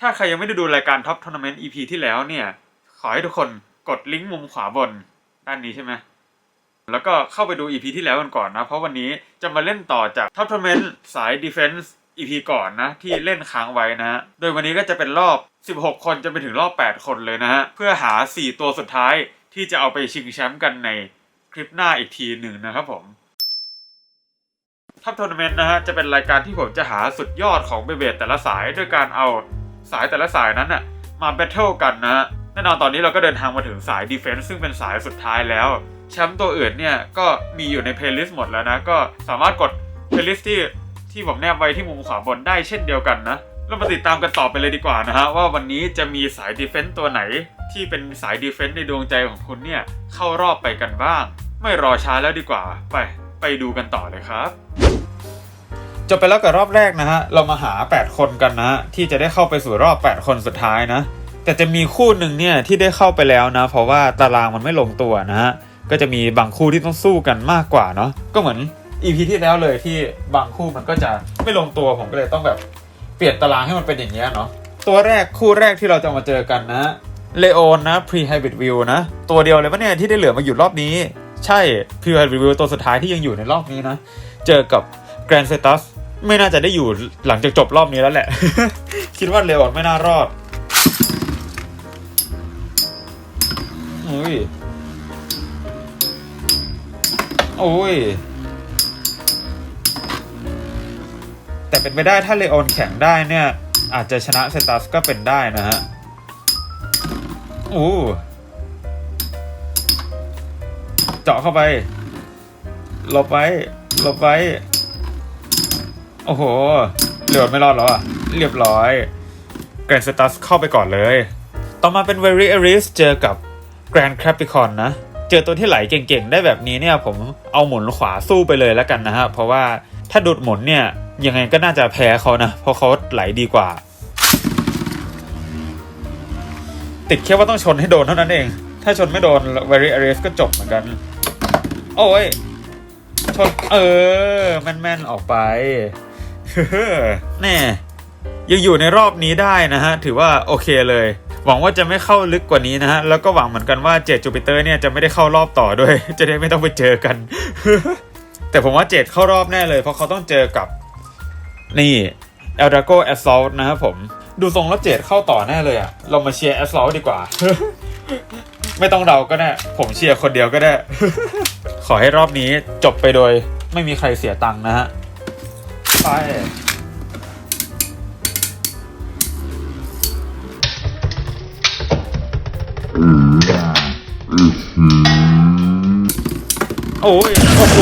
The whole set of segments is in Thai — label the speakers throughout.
Speaker 1: ถ้าใครยังไม่ได้ดูรายการท็อปทัวร์นาเมนต์ EP ที่แล้วเนี่ย ขอให้ทุกคนกดลิงก์มุมขวาบนด้านนี้ใช่ไหมแล้วก็เข้าไปดู EP ที่แล้วกันก่อนนะ เพราะวันนี้จะมาเล่นต่อจากท็อปทัวร์นาเมนต์สาย Defense EP ก่อนนะ ที่เล่นค้างไว้นะฮะ โดยวันนี้ก็จะเป็นรอบ 16 คนจะไปถึงรอบ 8 คนเลยนะฮะ เพื่อหา 4 ตัวสุดท้ายที่จะเอาไปชิงแชมป์กันในคลิปหน้าอีกทีหนึ่งนะครับผมท็อปทัวร์นาเมนต์นะฮะจะเป็นรายการที่ผมจะหาสุดยอดของเบเบแต่ละสายด้วยการเอา สายแต่ละสายนั้นน่ะมาแบทเทิลกันนะฮะแน่นอนตอนนี้เราก็เดินทางมาถึงสายดีเฟนซ์ซึ่งเป็นสายสุดท้ายแล้วแชมป์ตัวอื่นเนี่ยก็มีอยู่ในเพลย์ลิสต์หมดแล้วนะ ก็สามารถกดเพลย์ลิสต์ที่ที่ผมแนบไว้ที่มุมขวาบนได้เช่นเดียวกันนะเรามาติดตามกันต่อไปเลยดีกว่านะฮะว่าวันนี้จะมีสายดีเฟนซ์ตัวไหน ที่เป็นสายดีเฟนซ์ในดวงใจของคุณเนี่ยเข้ารอบไปกันบ้าง ไม่รอช้าแล้วดีกว่า ไปไปดูกันต่อเลยครับ จบไปแล้วกับรอบแรกนะฮะ เรามาหา 8 คนกันนะฮะที่จะได้เข้าไปสู่รอบ 8 คนสุดท้ายนะ แต่จะมีคู่หนึ่งเนี่ยที่ได้เข้าไปแล้วนะ เพราะว่าตารางมันไม่ลงตัวนะฮะ ก็จะมีบางคู่ที่ต้องสู้กันมากกว่าเนาะ ก็เหมือน EP ที่แล้วเลยที่บางคู่มันก็จะไม่ลงตัวผมก็เลยต้องแบบเปลี่ยนตารางให้มันเป็นอย่างเงี้ยเนาะ ตัวแรกคู่แรกที่เราจะมาเจอกันนะเลโอนนะ Pre Hybrid View นะ ตัวเดียวเลยปะเนี่ยที่ได้เหลือมาอยู่รอบนี้ ใช่ Pre Hybrid View ตัวสุดท้ายที่ยังอยู่ในรอบนี้นะ เจอกับ Grand Status ไม่น่าจะได้อยู่หลังจากจบรอบนี้แล้วแหละ คิดว่าเลโอนไม่น่ารอดอุ้ยโอ้ย แต่เป็นไปได้ถ้าเลโอนแข็งได้เนี่ย อาจจะชนะเซตัสก็เป็นได้นะฮะโอ้เจาะเข้าไปหลบไว้หลบไว้ โอ้โหเลโอไม่รอดแล้วอะเรียบร้อยแกรนสตัสเข้าไปก่อนเลย ต่อมาเป็น Very Aris เจอกับ Grand Capricorn นะ เจอตัวที่ไหลเก่งๆ ได้แบบนี้เนี่ย ผมเอาหมุนขวาสู้ไปเลยแล้วกันนะฮะ เพราะว่าถ้าดูดหมุนเนี่ย ยังไงก็น่าจะแพ้เขานะ เพราะเขาไหลดีกว่า ติดแค่ว่าต้องชนให้โดนเท่านั้นเอง ถ้าชนไม่โดน Very Aris ก็จบเหมือนกัน โอ้ยชนเออแม่นๆออกไป แน่ยังอยู่ในรอบนี้ได้นะฮะ ถือว่าโอเคเลย หวังว่าจะไม่เข้าลึกกว่านี้นะฮะ แล้วก็หวังเหมือนกันว่าเจดจูปิเตอร์เนี่ยจะไม่ได้เข้ารอบต่อด้วย จะได้ไม่ต้องไปเจอกัน แต่ผมว่าเจดเข้ารอบแน่เลย เพราะเขาต้องเจอกับ นี่ e l d r a g o Assault นะครับผม ดูทรงแล้วเจดเข้าต่อแน่เลยอะเรามาเชียร์ Assault ดีกว่า ไม่ต้องเดาก็ได้ ผมเชียร์คนเดียวก็ได้ ขอให้รอบนี้จบไปโดย ไม่มีใครเสียตังค์นะฮะ ไป โอ้ย โอ้โห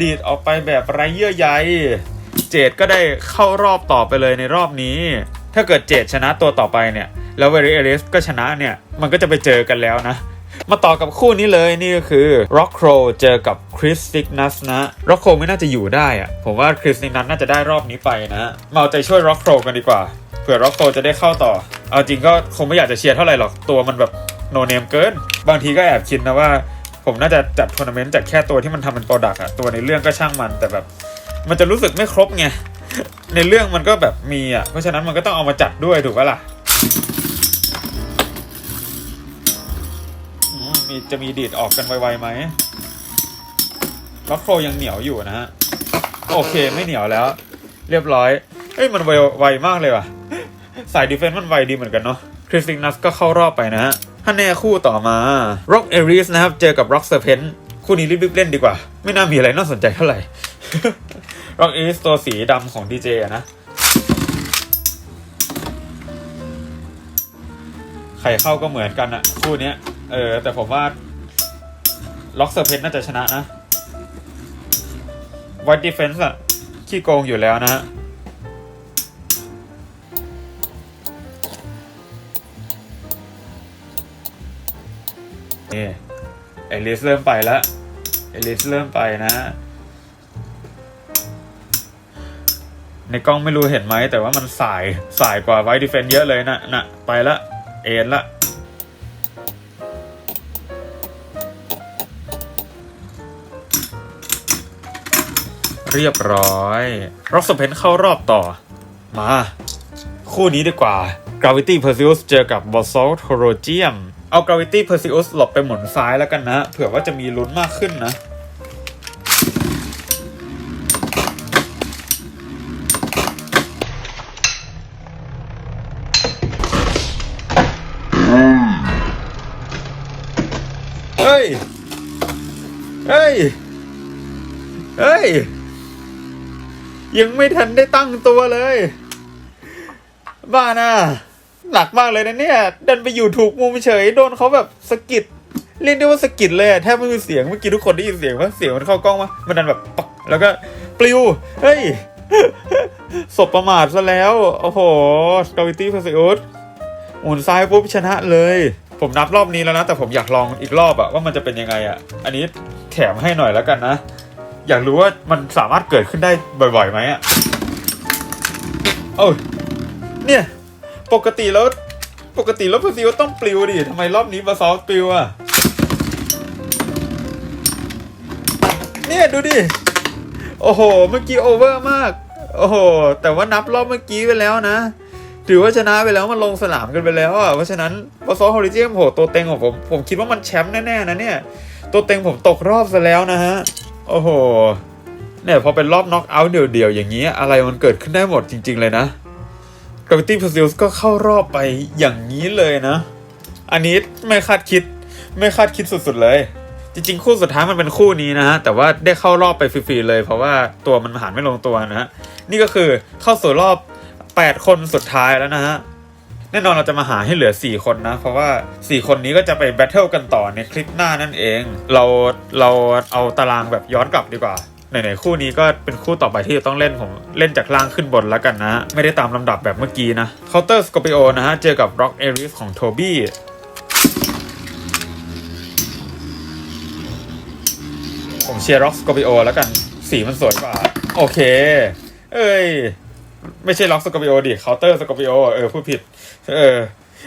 Speaker 1: ดีดออกไปแบบไร้เยื่อใย เจดก็ได้เข้ารอบต่อไปเลยในรอบนี้ ถ้าเกิดเจดชนะตัวต่อไปเนี่ย แล้วเวริเอริสก็ชนะเนี่ย มันก็จะไปเจอกันแล้วนะ มาต่อกับคู่นี้เลยนี่ก็คือ Rock Crow เจอกับ Chris s i g n u s นะ Rock Crow ไม่น่าจะอยู่ได้อะผมว่า Chris s i g n u s น่าจะได้รอบนี้ไปนะมาเอาใจช่วย Rock Crow กันดีกว่าเผื่อ Rock Crow จะได้เข้าต่อ เอาจริงก็คงไม่อยากจะเชียร์เท่าไหร่หรอกตัวมันแบบโนเนมเกิน บางทีก็แอบคิดนะว่า ผมน่าจะจัดทัวร์นาเมนต์จากแค่ตัวที่มันทำเป็นโปรดักต์อะตัวในเรื่องก็ช่างมันแต่แบบมันจะรู้สึกไม่ครบไงในเรื่องมันก็แบบมีอะเพราะฉะนั้นมันก็ต้องเอามาจัดด้วยถูกปะล่ะ จะมีดีดออกกันไวๆไหมล็อกโครยังเหนียวอยู่นะฮะ โอเคไม่เหนียวแล้ว เรียบร้อย เอ้ยมันไวไวมากเลยว่ะ สายดีเฟนซ์มันไวดีเหมือนกันเนาะคริสตินัสก็เข้ารอบไปนะฮะถ้าแน่คู่ต่อมา Rock Aries นะครับ เจอกับ Rock Serpent คู่นี้รีบๆเล่นดีกว่า ไม่น่ามีอะไรน่าสนใจเท่าไหร่ Rock Aries ตัวสีดำของ DJ อะนะ ใครเข้าก็เหมือนกันอะคู่นี้ เออ แต่ผมว่า Rock Serpent น่าจะชนะนะ White Defense อะขี้โกงอยู่แล้วนะฮะนี่เอลิสเริ่มไปแล้วเอลิสเริ่มไปนะ ในกล้องไม่รู้เห็นไหม แต่ว่ามันสายสายกว่าไวท์ดิเฟนเยอะเลยนะนะไปละ เอ็นละ เรียบร้อยร็อกสเพนเข้ารอบต่อ มา คู่นี้ดีกว่า Gravity Perseus เจอกับ Basalt Horogium เอา Gravity Perseus หลบไปหมุนซ้ายแล้วกันนะ เผื่อว่าจะมีลุ้นมากขึ้นนะเฮ้ย เฮ้ย เฮ้ย ยังไม่ทันได้ตั้งตัวเลย บ้าน่ะหนักมากเลยนะเนี่ย ดันไปอยู่ถูกมุมเฉย โดนเขาแบบสะกิดเรียกได้ว่าสะกิดเลยแทบไม่มีเสียงเมื่อกี้ทุกคนได้ยินเสียงว่าเสียงมันเข้ากล้องมามันดันแบบปักแล้วก็ปลิว เฮ้ยศพประมาทซะแล้ว โอ้โหกาวิตี้พาซิอุสหมุนซ้ายปุ๊บชนะเลย ผมนับรอบนี้แล้วนะ แต่ผมอยากลองอีกรอบอะว่ามันจะเป็นยังไงอะอันนี้แถมให้หน่อยแล้วกันนะ อยากรู้ว่ามันสามารถเกิดขึ้นได้บ่อยๆไหมอะโอ้ยเนี่ย ปกติแล้วปกติแล้วพาซิลต้องปลิวดิทำไมรอบนี้บาซอลปลิวอะเนี่ยดูดิ โอ้โห เมื่อกี้โอเวอร์มาก โอ้โห แต่ว่านับรอบเมื่อกี้ไปแล้วนะ ถือว่าชนะไปแล้วมันลงสนามกันไปแล้วอะ เพราะฉะนั้นบาซอลฮอริเจียมโหตัวเต็งของผม ผมคิดว่ามันแชมป์แน่ๆนะเนี่ย ตัวเต็งผมตกรอบซะแล้วนะฮะ โอ้โห เนี่ยพอเป็นรอบน็อกเอาท์เดี่ยวๆอย่างนี้อะไรมันเกิดขึ้นได้หมดจริง ๆ เลยนะ Gravity p u r s u i t ก็เข้ารอบไปอย่างนี้เลยนะ อันนี้ไม่คาดคิดไม่คาดคิดสุดๆเลย จริง ๆ คู่สุดท้ายมันเป็นคู่นี้นะฮะ แต่ว่าได้เข้ารอบไปฟรีๆเลย เพราะว่าตัวมันหารไม่ลงตัวนะฮะ นี่ก็คือเข้าสู่รอบ 8 คนสุดท้ายแล้วนะฮะ แน่นอนเราจะมาหาให้เหลือ 4 คนนะ เพราะว่า 4 คนนี้ก็จะไปแบทเทิลกันต่อในคลิปหน้านั่นเอง เราเราเอาตารางแบบย้อนกลับดีกว่าไหนๆคู่นี้ก็เป็นคู่ต่อไปที่จะต้องเล่นผมเล่นจากล่างขึ้นบนแล้วกันนะ ไม่ได้ตามลำดับแบบเมื่อกี้นะเคาน์เตอร์สกอปิโอนะฮะ เจอกับ Rock a r i s ของโทบี้ผมเชียร์ Rock Scorpio แล้วกันสีมันสวยกว่า โอเค เอ้ย ไม่ใช่ Rock Scorpio ดิ Counter Scorpio เออพูดผิด เออ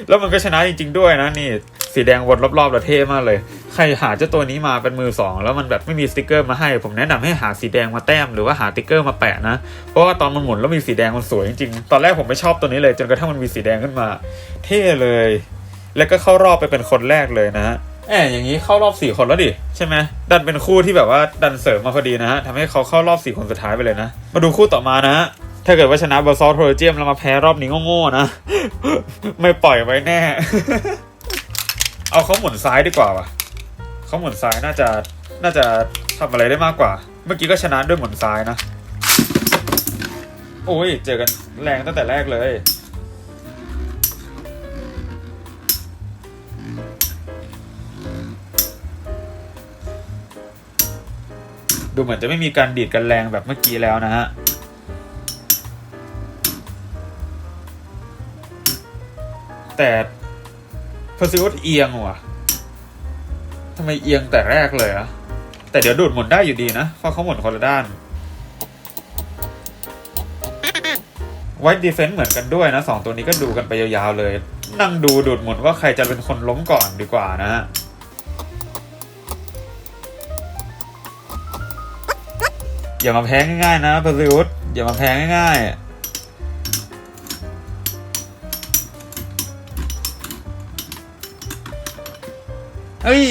Speaker 1: แล้วมันก็ชนะจริง ๆ ด้วยนะนี่ สีแดงวนรอบๆแล้วเท่มากเลย ใครหาเจ้าตัวนี้มาเป็นมือสองแล้วมันแบบไม่มีสติกเกอร์มาให้ ผมแนะนำให้หาสีแดงมาแต้มหรือว่าหาสติกเกอร์มาแปะนะ เพราะว่าตอนมันหมุนแล้วมีสีแดงมันสวยจริงๆ ตอนแรกผมไม่ชอบตัวนี้เลย จนกระทั่งมันมีสีแดงขึ้นมา เท่เลย แล้วก็เข้ารอบไปเป็นคนแรกเลยนะฮะแอบอย่างนี้เข้ารอบสี่คนแล้วดิ ใช่ไหมดันเป็นคู่ที่แบบว่าดันเสริมมาพอดีนะฮะทำให้เขาเข้ารอบสี่คนสุดท้ายไปเลยนะ มาดูคู่ต่อมานะฮะ ถ้าเกิดว่าชนะบอลซอโทรเจียมแล้วมาแพ้รอบนี้โง่ๆนะ ไม่ปล่อยไว้แน่ เอาเขาหมุนซ้ายดีกว่าว่ะเขาหมุนซ้ายน่าจะน่าจะทำอะไรได้มากกว่า เมื่อกี้ก็ชนะด้วยหมุนซ้ายนะ โอ้ย เจอกันแรงตั้งแต่แรกเลย ดูเหมือนจะไม่มีการดีดกันแรงแบบเมื่อกี้แล้วนะฮะ แต่เพอร์ซิวเอียงว่ะทำไมเอียงแต่แรกเลยอะแต่เดี๋ยวดูดหมุนได้อยู่ดีนะเพราะเขาหมุนคนละด้านไว e ดีเฟน s ์เหมือนกันด้วยนะสองตัวนี้ก็ดูกันไปยาวๆเลย นั่งดูดูดหมุนว่าใครจะเป็นคนล้มก่อนดีกว่านะฮะอย่ามาแพ้ง่ายๆนะพาซิอุสอย่ามาแพ้ง่ายๆ ฮ้ย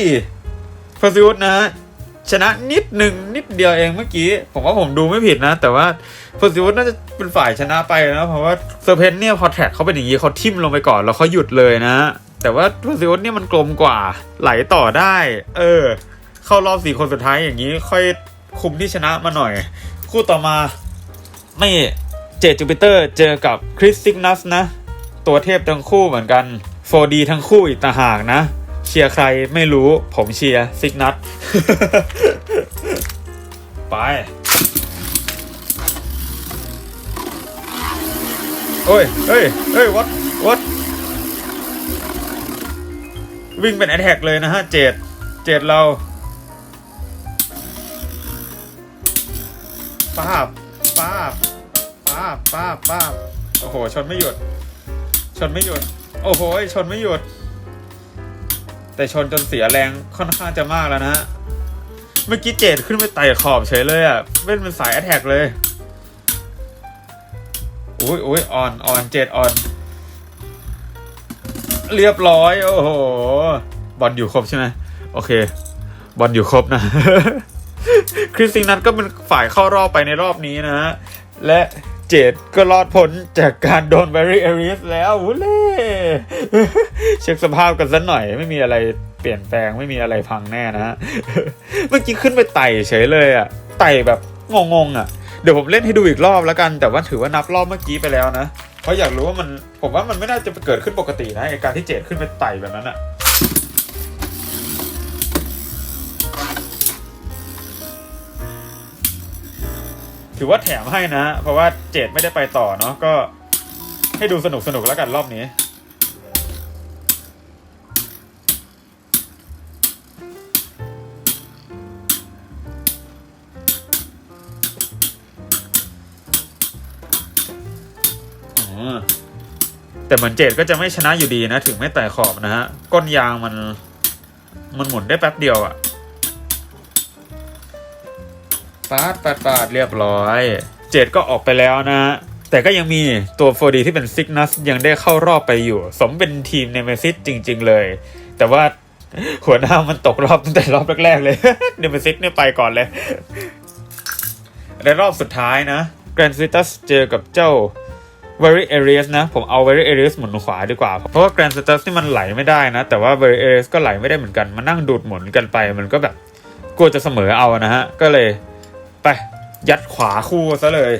Speaker 1: พาซิอุสนะฮะชนะนิดหนึ่งนิดเดียวเองเมื่อกี้ ผมว่าผมดูไม่ผิดนะ แต่ว่าพาซิอุสน่าจะเป็นฝ่ายชนะไปนะเพราะว่าเซอร์เพนเนี่ยพอแทร็กเขาเป็นอย่างนี้เขาทิ่มลงไปก่อนแล้วเขาหยุดเลยนะ แต่ว่าพาซิอุสเนี่ยมันกลมกว่าไหลต่อได้ เออ เข้ารอบสี่คนสุดท้ายอย่างนี้ค่อยคุมที่ชนะมาหน่อย คู่ต่อมาไม่เจจูปิเตอร์เจอกับคริสซิกนัสนะ ตัวเทพทั้งคู่เหมือนกัน 4D ทั้งคู่อีกต่างหากนะ เชียร์ใครไม่รู้ผมเชียร์ซิกนัสไป โอ้ยเฮ้ยเฮ้ยวัดวัดวิ่งเป็นแอทแทกเลยนะฮะเจดเจดเราป้าบป้าบป้าบป้าบป้าบโอ้โห ชนไม่หยุด ชนไม่หยุด โอ้โห ชนไม่หยุด แต่ชนจนเสียแรงค่อนข้างจะมากแล้วนะฮะ เมื่อกี้เจดขึ้นไปไต่ขอบเฉยเลยอะเล่นเป็นสายแอทแทกเลยอุ้ยอุ้ยอ่อนอ่อนเจดอ่อน เรียบร้อย โอ้โห บอลอยู่ครบใช่ไหมโอเค บอลอยู่ครบนะ คริสตินัทก็เป็นฝ่ายเข้ารอบไปในรอบนี้นะฮะ และ เจดก็รอดพ้นจากการโดนแบรี่เอริสแล้ววุ้เล่เช็คสภาพกันสักหน่อยไม่มีอะไรเปลี่ยนแปลงไม่มีอะไรพังแน่นะฮะเมื่อกี้ขึ้นไปไต่เฉยเลยอะไต่แบบงงๆอะเดี๋ยวผมเล่นให้ดูอีกรอบแล้วกัน แต่ว่าถือว่านับรอบเมื่อกี้ไปแล้วนะ เพราะอยากรู้ว่ามันผมว่ามันไม่น่าจะเกิดขึ้นปกตินะไอการที่เจดขึ้นไปไต่แบบนั้นอะ ถือว่าแถมให้นะ เพราะว่าเจดไม่ได้ไปต่อเนาะก็ให้ดูสนุกสนุกแล้วกันรอบนี้ แต่เหมือนเจดก็จะไม่ชนะอยู่ดีนะ ถึงไม่ไต่ขอบนะฮะ ก้นยางมัน มันหมุนได้แป๊บเดียวอะ ปาดปาดปาดเรียบร้อย เจดก็ออกไปแล้วนะ แต่ก็ยังมีตัว 4D ที่เป็นซิกนัสยังได้เข้ารอบไปอยู่ สมเป็นทีมเนเมซิสจริง ๆ เลย แต่ว่าหัวหน้ามันตกรอบตั้งแต่รอบแรก ๆ เลยเนเมซิสเนี่ยไปก่อนเลย ในรอบสุดท้ายนะแกรนซิตัสเจอกับเจ้า Very Aries นะ ผมเอา Very Aries หมุนขวาดีกว่า เพราะว่า Grand Status นี่มันไหลไม่ได้นะ แต่ว่า Very Aries ก็ไหลไม่ได้เหมือนกันมานั่งดูดหมุนกันไป มันก็แบบกลัวจะเสมอเอานะฮะ ก็เลย ไป ยัดขวาคู่ซะเลย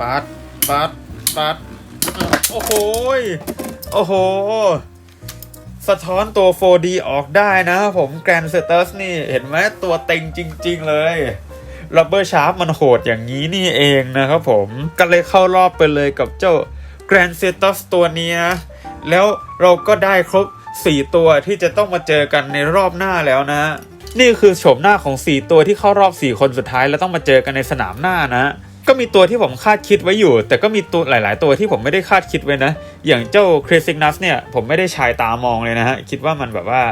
Speaker 1: ปัด ปัด ปัด โอ้โห โอ้โห สะท้อนตัว 4D ออกได้นะผม Grand s t a t u s นี่เห็นไหมตัวเต็งจริง ๆ เลย Rubber Sharp มันโหดอย่างนี้นี่เองนะครับผม ก็เลยเข้ารอบไปเลยกับเจ้า Grand s t a t u s ตัวนี้นะ แล้ว เราก็ได้ครบ 4 ตัวที่จะต้องมาเจอกันในรอบหน้าแล้วนะ นี่คือโฉมหน้าของ 4 ตัวที่เข้ารอบ 4 คนสุดท้ายแล้วต้องมาเจอกันในสนามหน้านะก็มีตัวที่ผมคาดคิดไว้อยู่ แต่ก็มีตัวหลาย ๆ ตัวที่ผมไม่ได้คาดคิดไว้นะ อย่างเจ้าคริสิกนัสเนี่ย ผมไม่ได้ชายตามองเลยนะฮะ คิดว่ามันแบบว่า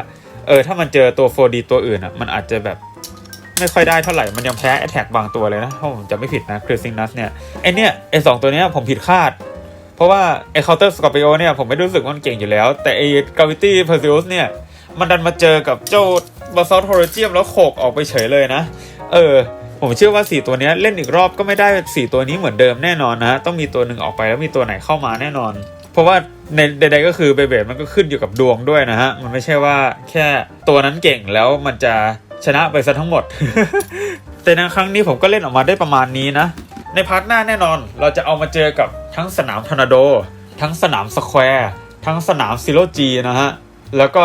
Speaker 1: เออ ถ้ามันเจอตัว 4D ตัวอื่นอะ มันอาจจะแบบไม่ค่อยได้เท่าไหร่ มันยังแพ้ Attack บางตัวเลยนะ ถ้าผมจะไม่ผิดนะคริสิกนัสเนี่ย ไอเนี่ยไอสองตัวเนี้ยผมผิดคาด เพราะว่าไอเคาน์เตอร์สกอร์ปิโอเนี่ยผมไม่รู้สึกว่ามันเก่งอยู่แล้ว แต่ไอกาวิตี้เพอร์ซิอุสเนี่ย มันดันมาเจอกับเจ้าบาซอลโทรเจียมแล้วโขกออกไปเฉยเลยนะ เออ ผมเชื่อว่า 4 ตัวนี้เล่นอีกรอบก็ไม่ได้ 4 ตัวนี้เหมือนเดิมแน่นอนนะ ต้องมีตัวหนึ่งออกไปแล้วมีตัวไหนเข้ามาแน่นอน เพราะว่าในใดๆก็คือเบเบดมันก็ขึ้นอยู่กับดวงด้วยนะฮะ มันไม่ใช่ว่าแค่ตัวนั้นเก่งแล้วมันจะชนะไปซะทั้งหมด แต่ในครั้งนี้ผมก็เล่นออกมาได้ประมาณนี้นะ ในพาร์ทหน้าแน่นอนเราจะเอามาเจอกับทั้งสนามทอร์นาโด ทั้งสนามสแควร์ทั้งสนามซิโลจีนะฮะ แล้วก็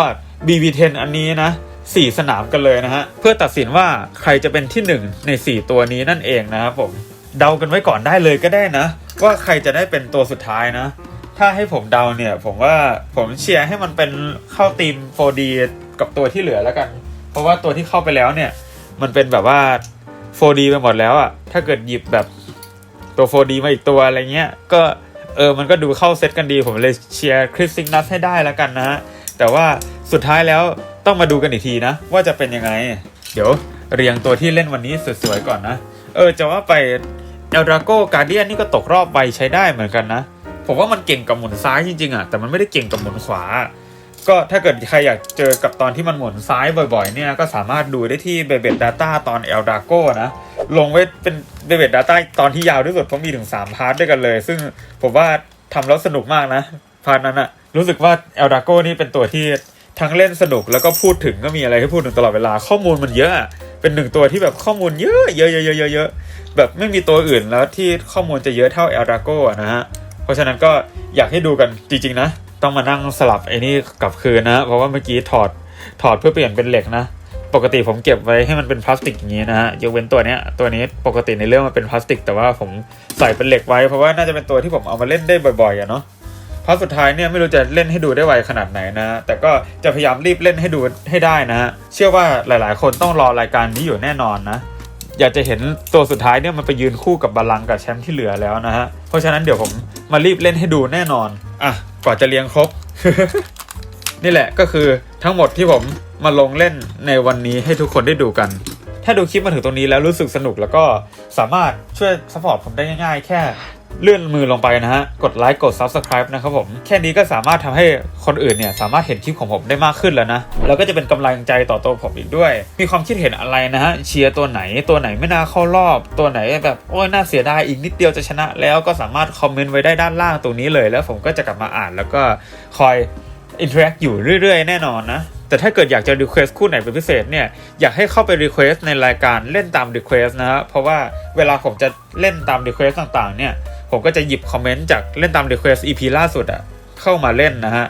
Speaker 1: BB10 อันนี้นะ4สนามกันเลยนะฮะ เพื่อตัดสินว่าใครจะเป็นที่1ใน4ตัวนี้นั่นเองนะครับผมเดากันไว้ก่อนได้เลยก็ได้นะ ว่าใครจะได้เป็นตัวสุดท้ายนะ ถ้าให้ผมเดาเนี่ย ผมว่าผมเชียร์ให้มันเป็นเข้าทีม 4D กับตัวที่เหลือแล้วกัน เพราะว่าตัวที่เข้าไปแล้วเนี่ย มันเป็นแบบว่า 4D ไปหมดแล้วอะถ้าเกิดหยิบแบบ ตัว 4D มาอีกตัวอะไรเงี้ย ก็เออมันก็ดูเข้าเซตกันดีผมเลยเชียร์คริสซิงนัสให้ได้แล้วกันนะฮะ แต่ว่าสุดท้ายแล้วต้องมาดูกันอีกทีนะ ว่าจะเป็นยังไง เดี๋ยวเรียงตัวที่เล่นวันนี้สวยๆก่อนนะ เออจะว่าไปเอลดราโกการเดียนนี่ก็ตกรอบไปใช้ได้เหมือนกันนะ ผมว่ามันเก่งกับหมุนซ้ายจริงๆอะแต่มันไม่ได้เก่งกับหมุนขวา ก็ถ้าเกิดใครอยากเจอกับตอนที่มันหมุนซ้ายบ่อย ๆ เนี่ยก็สามารถดูได้ที่เบเบด Data ตอนเอลดาโกนะ ลงไว้เป็นเบเบด Data ตอนที่ยาวที่สุดเพราะมีถึง 3 พาร์ทด้วยกันเลย ซึ่งผมว่าทำแล้วสนุกมากนะ พาร์ทนั้นอะรู้สึกว่าเอลดาโกนี่เป็นตัวที่ทั้งเล่นสนุกแล้วก็พูดถึงก็มีอะไรให้พูดถึงตลอดเวลาข้อมูลมันเยอะ เป็นหนึ่งตัวที่แบบข้อมูลเยอะเยอะเยอะเยอะเยอะแบบไม่มีตัวอื่นแล้วที่ข้อมูลจะเยอะเท่าเอลดาโกนะฮะเพราะฉะนั้นก็อยากให้ดูกันจริง ๆ นะ ต้องมานั่งสลับไอ้นี่กลับคืนนะ เพราะว่าเมื่อกี้ถอดถอดเพื่อเปลี่ยนเป็นเหล็กนะ ปกติผมเก็บไว้ให้มันเป็นพลาสติกอย่างนี้นะฮะยกเว้นตัวเนี้ยตัวนี้ปกติในเรื่องมันเป็นพลาสติก แต่ว่าผมใส่เป็นเหล็กไว้เพราะว่าน่าจะเป็นตัวที่ผมเอามาเล่นได้บ่อยๆอะเนาะพาร์สุดท้ายเนี่ยไม่รู้จะเล่นให้ดูได้ไวขนาดไหนนะ แต่ก็จะพยายามรีบเล่นให้ดูให้ได้นะ เชื่อว่าหลายๆ คนต้องรอรายการนี้อยู่แน่นอนนะ อยากจะเห็นตัวสุดท้ายเนี่ยมันไปยืนคู่กับบาลังก์กับแชมป์ที่เหลือแล้วนะฮะ เพราะฉะนั้นเดี๋ยวผมมารีบเล่นให้ดูแน่นอน อะ ก่อนจะเรียงครบ นี่แหละก็คือทั้งหมดที่ผมมาลงเล่นในวันนี้ให้ทุกคนได้ดูกัน ถ้าดูคลิปมาถึงตรงนี้แล้วรู้สึกสนุกแล้วก็สามารถช่วยสปอร์ตผมได้ง่ายๆ แค่ เลื่อนมือลงไปนะฮะ กดไลค์กด Subscribe นะครับผม แค่นี้ก็สามารถทำให้คนอื่นเนี่ย สามารถเห็นคลิปของผมได้มากขึ้นแล้วนะ แล้วก็จะเป็นกำลังใจต่อตัวผมอีกด้วย มีความคิดเห็นอะไรนะฮะ เชียร์ตัวไหนตัวไหนไม่น่าเข้ารอบ ตัวไหนแบบ โอ้ยน่าเสียดายอีกนิดเดียวจะชนะ แล้วก็สามารถคอมเมนต์ไว้ได้ด้านล่างตรงนี้เลยแล้วผมก็จะกลับมาอ่าน แล้วก็คอยอินเทอร์แอคอยู่เรื่อยๆ แน่นอนนะแต่ถ้าเกิดอยากจะ Request คู่ไหนเป็นพิเศษเนี่ย อยากให้เข้าไป Request ในรายการเล่นตาม Request นะฮะเพราะว่าเวลาผมจะเล่นตาม Request ต่างๆเนี่ย ผมก็จะหยิบคอมเมนต์จากเล่นตาม Request EP ล่าสุดอะเข้ามาเล่นนะฮะ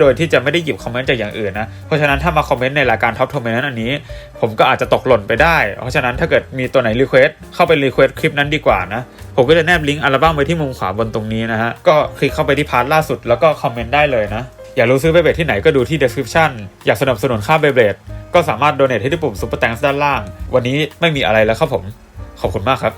Speaker 1: โดยที่จะไม่ได้หยิบคอมเมนต์จากอย่างอื่นนะ เพราะฉะนั้นถ้ามาคอมเมนต์ในรายการ Top ท o เมนต์อันนี้ ผมก็อาจจะตกหล่นไปได้ เพราะฉะนั้นถ้าเกิดมีตัวไหน Request เข้าไป Request คลิปนั้นดีกว่านะ ผมก็จะแนบลิงก์อัลบั้มไว้ที่มุมขวาบนตรงนี้นะฮะ ก็คลิกเข้าไปที่พาร์ทล่าสุดแล้วก็คอมเมนต์ได้เลยนะ อยากรู้ซื้อเบเบดที่ไหนก็ดูที่ description อยากสนับสนุนค่าเบเบดก็สามารถ donate ให้ที่ปุ่ม super thanks ด้านล่าง วันนี้ไม่มีอะไรแล้วครับผม ขอบคุณมากครับ